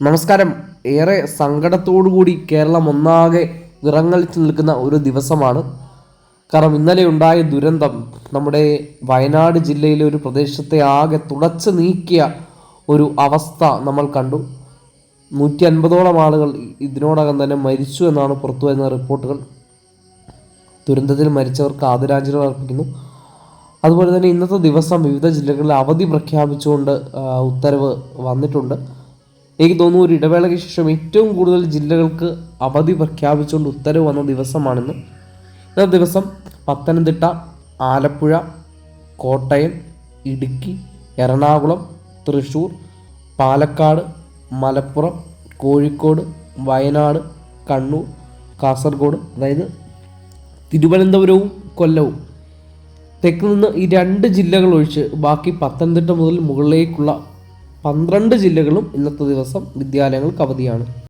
നമസ്കാരം. ഏറെ സങ്കടത്തോടുകൂടി കേരളം ഒന്നാകെ വിറങ്ങലിച്ച് നിൽക്കുന്ന ഒരു ദിവസമാണ്. കാരണം ഇന്നലെ ഉണ്ടായ ദുരന്തം നമ്മുടെ വയനാട് ജില്ലയിലെ ഒരു പ്രദേശത്തെ ആകെ തുടച്ചു നീക്കിയ ഒരു അവസ്ഥ നമ്മൾ കണ്ടു. നൂറ്റി അൻപതോളം ആളുകൾ ഇതിനോടകം തന്നെ മരിച്ചു എന്നാണ് പുറത്തു വരുന്ന റിപ്പോർട്ടുകൾ. ദുരന്തത്തിൽ മരിച്ചവർക്ക് ആദരാഞ്ജലികൾ അർപ്പിക്കുന്നു. അതുപോലെ തന്നെ ഇന്നത്തെ ദിവസം വിവിധ ജില്ലകളിൽ അവധി പ്രഖ്യാപിച്ചുകൊണ്ട് ഉത്തരവ് വന്നിട്ടുണ്ട്. എനിക്ക് തോന്നുന്നു ഒരു ഇടവേളയ്ക്ക് ശേഷം ഏറ്റവും കൂടുതൽ ജില്ലകൾക്ക് അവധി പ്രഖ്യാപിച്ചുകൊണ്ട് ഉത്തരവ് വന്ന ദിവസമാണിന്ന്. ഇന്നത്തെ ദിവസം പത്തനംതിട്ട ആലപ്പുഴ കോട്ടയം ഇടുക്കി എറണാകുളം തൃശ്ശൂർ പാലക്കാട് മലപ്പുറം കോഴിക്കോട് വയനാട് കണ്ണൂർ കാസർഗോഡ് അതായത് തിരുവനന്തപുരവും കൊല്ലവും. തെക്ക് നിന്ന് ഈ രണ്ട് ജില്ലകൾ ഒഴിച്ച് ബാക്കി പത്തനംതിട്ട മുതൽ മുകളിലേക്കുള്ള പന്ത്രണ്ട് ജില്ലകളും ഇന്നത്തെ ദിവസം വിദ്യാലയങ്ങൾക്ക് അവധിയാണ്